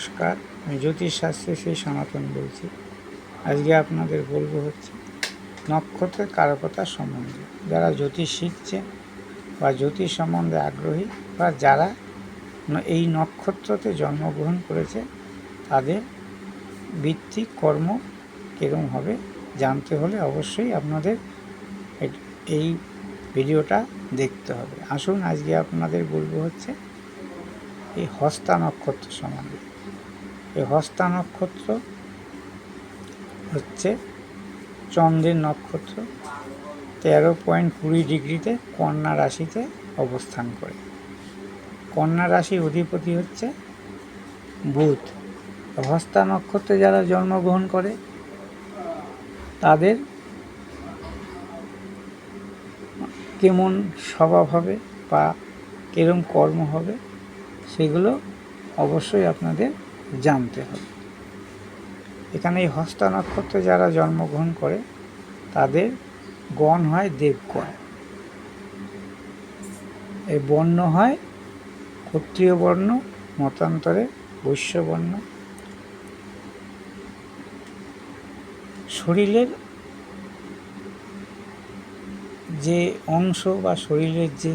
নমস্কার, আমি জ্যোতিষশাস্ত্রে সেই সনাতন বলছি। আজকে আপনাদের বলব হচ্ছে নক্ষত্রের কারকতা সম্বন্ধে। যারা জ্যোতিষ শিখছে বা জ্যোতিষ সম্বন্ধে আগ্রহী বা যারা এই নক্ষত্রতে জন্মগ্রহণ করেছে, তাদের বৃত্তি কর্ম কীরকম হবে জানতে হলে অবশ্যই আপনাদের এই ভিডিওটা দেখতে হবে। আসুন আজকে আপনাদের বলব হচ্ছে এই হস্তা নক্ষত্র সম্বন্ধে। এই হস্তা নক্ষত্র, হচ্ছে চন্দ্রের নক্ষত্র, তেরো পয়েন্ট কুড়ি ডিগ্রিতে কন্যা রাশিতে অবস্থান করে। কন্যা রাশির অধিপতি হচ্ছে বুধ। হস্তা নক্ষত্রে যারা জন্মগ্রহণ করে, তাদের কেমন স্বভাব হবে বা কিরম কর্ম হবে, সেগুলো অবশ্যই আপনাদের জানতে হবে। এখানে এই হস্ত নক্ষত্রে যারা জন্মগ্রহণ করে, তাদের গণ হয় দেবগণ এই বর্ণ হয় ক্ষত্রিয় বর্ণ, মতান্তরে বৈশ্যবর্ণ শরীরের যে অংশ বা শরীরের যে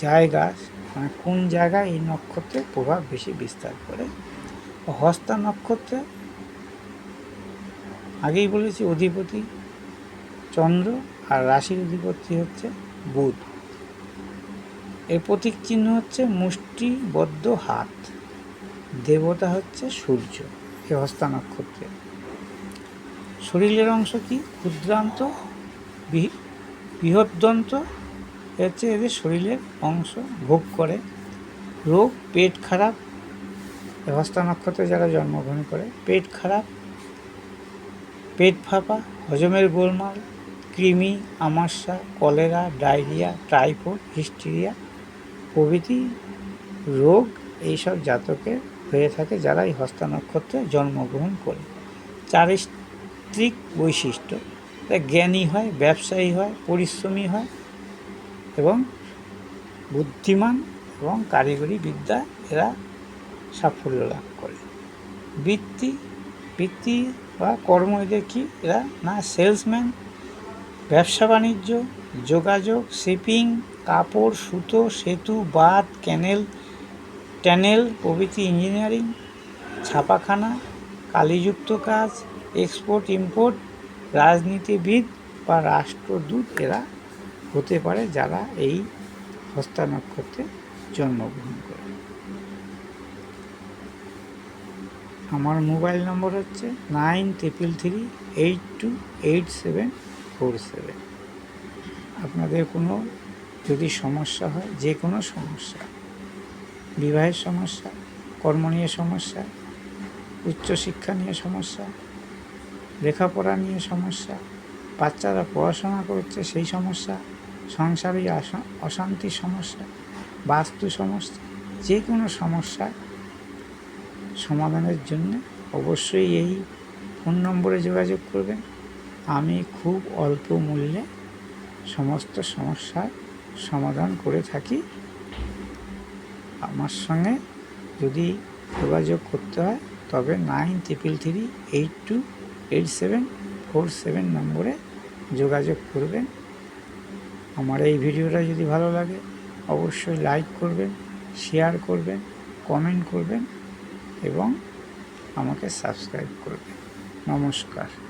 জায়গা মানে কোন জায়গায় এই নক্ষত্রের প্রভাব বেশি বিস্তার করে? হস্তা নক্ষত্রে, আগেই বলেছি অধিপতি চন্দ্র আর রাশির অধিপতি হচ্ছে বুধ। এর প্রতীক চিহ্ন হচ্ছে মুষ্টিবদ্ধ হাত, দেবতা হচ্ছে সূর্য এই হস্তা নক্ষত্রে। শরীরের অংশ কি? ক্ষুদ্রান্ত, বৃহ- বৃহদ্দন্ত এ হচ্ছে এদের শরীরের অংশ ভোগ করে। রোগ, পেট খারাপ হস্তা নক্ষত্রে যারা জন্মগ্রহণ করে, পেট খারাপ, পেট ফাঁপা, হজমের গোলমাল, কৃমি, আমাশা, কলেরা, ডায়রিয়া, টাইফয়েড, হিস্টেরিয়া প্রভৃতি রোগ এইসব জাতকের হয়ে থাকে যারা এই হস্তা নক্ষত্রে জন্মগ্রহণ করে। চারিত্রিক বৈশিষ্ট্য জ্ঞানী হয়, ব্যবসায়ী হয়, পরিশ্রমী হয় এবং বুদ্ধিমান এবং কারিগরি বিদ্যা এরা সাফল্য লাভ করে। বৃত্তি বৃত্তি বা কর্ম এদের কি? এরা না সেলসম্যান, ব্যবসা বাণিজ্য, যোগাযোগ, শিপিং, কাপড়, সুতো, সেতু, বাঁধ, ক্যানেল, ট্যানেল, প্রভৃতি ইঞ্জিনিয়ারিং, ছাপাখানা, কালিযুক্ত কাজ, এক্সপোর্ট, ইম্পোর্ট, রাজনীতিবিদ বা রাষ্ট্রদূত এরা হতে পারে যারা এই হস্তা নক্ষত্রে জন্মগ্রহণ করে। আমার মোবাইল নম্বর হচ্ছে nine triple three eight two eight seven four seven. আপনাদের কোনো যদি সমস্যা হয়, যে কোনো সমস্যা, বিবাহের সমস্যা, কর্ম নিয়ে সমস্যা উচ্চশিক্ষা নিয়ে সমস্যা, লেখাপড়া নিয়ে সমস্যা, বাচ্চারা পড়াশোনা করছে সেই সমস্যা সংসারে অশা- অশান্তির সমস্যা, বাস্তু সমস্যা যে কোনো সমস্যা সমাধানের জন্য অবশ্যই এই ফোন নম্বরে যোগাযোগ করবেন। আমি খুব অল্প মূল্যে সমস্ত সমস্যার সমাধান করে থাকি। আমার সঙ্গে যদি যোগাযোগ করতে হয়, তবে nine triple three eight two eight seven four seven নম্বরে যোগাযোগ করবেন। আমার এই ভিডিওটা যদি ভালো লাগে, অবশ্যই লাইক করবেন শেয়ার করবেন কমেন্ট করবেন এবং আমাকে সাবস্ক্রাইব করবেন। নমস্কার।